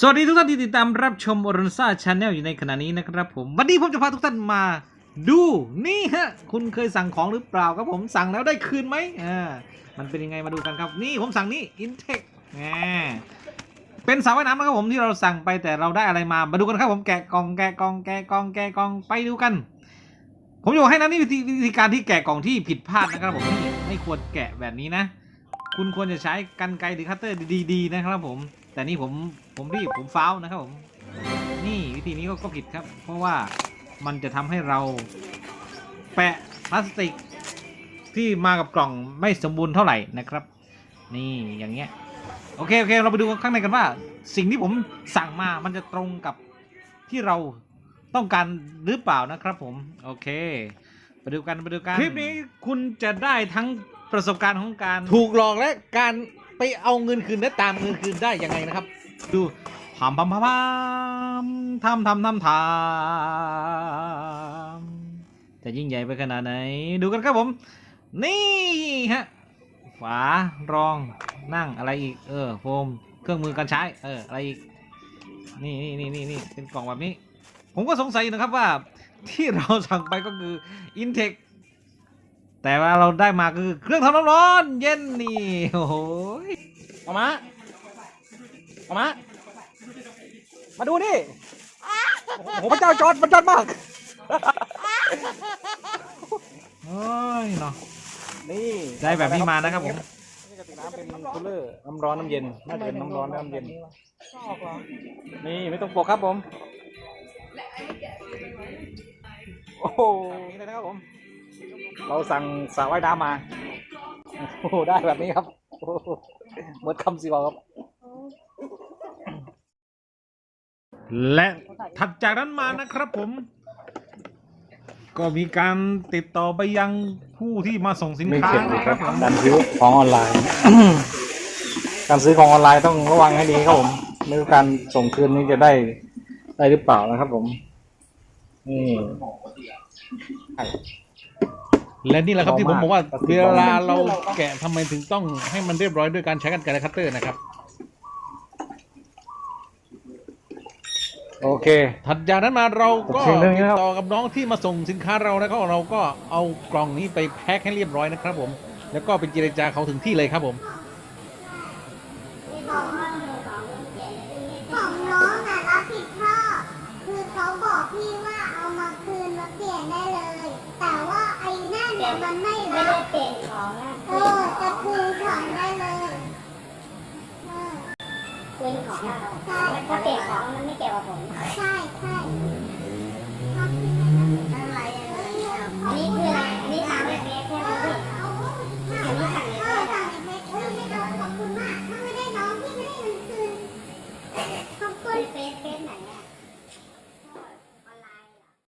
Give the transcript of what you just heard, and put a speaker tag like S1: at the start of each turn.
S1: สวัสดีทุกท่านที่ติดตามรับชมอรุณซ่าชาแนลอยู่ในขณะนี้นะครับผม วันนี้ผมจะพาทุกท่านมาดูนี่ฮะ คุณเคยสั่งของหรือเปล่าครับผมสั่งแล้วได้คืนไหมอ่ามันเป็นยังไงมาดูกันครับ นี่ผมสั่งนี่ Intech อ่าเป็นสาวว่ายน้ำนะครับผมที่เราสั่งไปแต่เราได้อะไรมามาดูกันครับผมแกะกล่องแกะกล่องแกะกล่องแกะกล่องไปดูกัน ผมจะบอกให้นะนี่วิธีวิธีการที่แกะกล่องที่ผิดพลาดนะครับผมนี่ไม่ควรแกะแบบนี้นะ คุณควรจะใช้กันไกรหรือคัตเตอร์ดีๆนะครับผม แต่นี่ผม ผมรีบผมฟ้าวนะครับผมนี่วิธีนี้ก็กผิดครับ เพราะว่ามันจะทำให้เราแปะพลาสติกที่มากับกล่องไม่สมบูรณ์เท่าไหร่นะครับ นี่อย่างเงี้ยโอเคโอเค เราไปดูข้างในกันว่า สิ่งที่ผมสั่งมามันจะตรงกับที่เราต้องการหรือเปล่านะครับผมโอเคไปดูกันไปดูกันคลิปนี้คุณจะได้ทั้งประสบการณ์ของการ ถูกหลอกและการไปเอาเงินคืนและตามเงินคืนได้ยังไงนะครับ ดูพามพามพามทำทำทำทำจะยิ่งใหญ่ไปขนาดไหน ดูกันครับผม นี่ฮะ ฝารองนั่งอะไรอีก เออโฟมเครื่องมือการใช้ เออ อะไรอีก นี่นี่นี่นี่นี่เป็นกล่องแบบนี้ ผมก็สงสัยนะครับว่า ที่เราสั่งไปก็คือ Intech แต่ว่าเราได้มาคือเครื่องทำน้ำร้อน เย็นนี่ โอ้โห
S2: เอามา มา มาดูนี่ โอ้โหพระเจ้าจอดพระเจ้ามาก
S1: เฮ้ยเนาะ
S2: นี่
S1: ได้แบบนี้มานะครับผม
S2: นี่กระติกน้ำเป็นคูลเลอร์น้ำร้อนน้ำเย็นน่าจะเป็นน้ำร้อนน้ำเย็น นี่ไม่ต้องปกครับผม โอ้โหนี่เลยนะครับผม เราสั่งสระว่ายน้ำมา โอ้โหได้แบบนี้ครับโอ้โหเหมือนคำสิบอกครับ
S1: และถัดจากนั้นมานะครับผม ก็มีการติดต่อไปยังผู้ที่มาส่งสิน
S2: ไม่
S1: ค้า
S2: เข็ดเลย
S1: นะ
S2: ค
S1: ค
S2: รั
S1: รั
S2: บบ
S1: ผม
S2: การซื้อของออนไลน์ การซื้อของออนไลน์ต้องระวังให้ดีครับผมไม่รู้การส่งคืนนี้จะได้ได้หรือเปล่านะครับผมนี่
S1: และนี่แหละครับที่ผมบอกว่า
S2: ครับ
S1: เวลาเราแกะทำไมถึงต้องให้มันเรียบร้อยด้วยการใช้กันไกรและคัตเตอร์นะครับ
S2: โอเค
S1: ถัดจากนั้นมาเราก็
S2: โอเคเรื่องนี้
S1: ติด
S2: ครับ
S1: ต่อกับน้องที่มาส่งสินค้าเราแล้วก็เราก็เอากล่องนี้ไปแพ็คให้เรียบร้อยนะครับผม แล้วก็เป็นเจรจาเขาถึงที่เลยครับผม
S3: ของน้องน่ะรับผิดชอบคือเขาบอกพี่ว่าเอามาคืนมาเปลี่ยนได้เลย แต่ว่าไอ้นั่นเนี่ยมันไม่
S4: ไม่
S3: รั
S4: ได้
S3: บ
S4: เปลี่ยนของนะ
S3: เออจะคืนของได้เลยเออ
S4: คืนของอะถ้าเปลี่ยน ข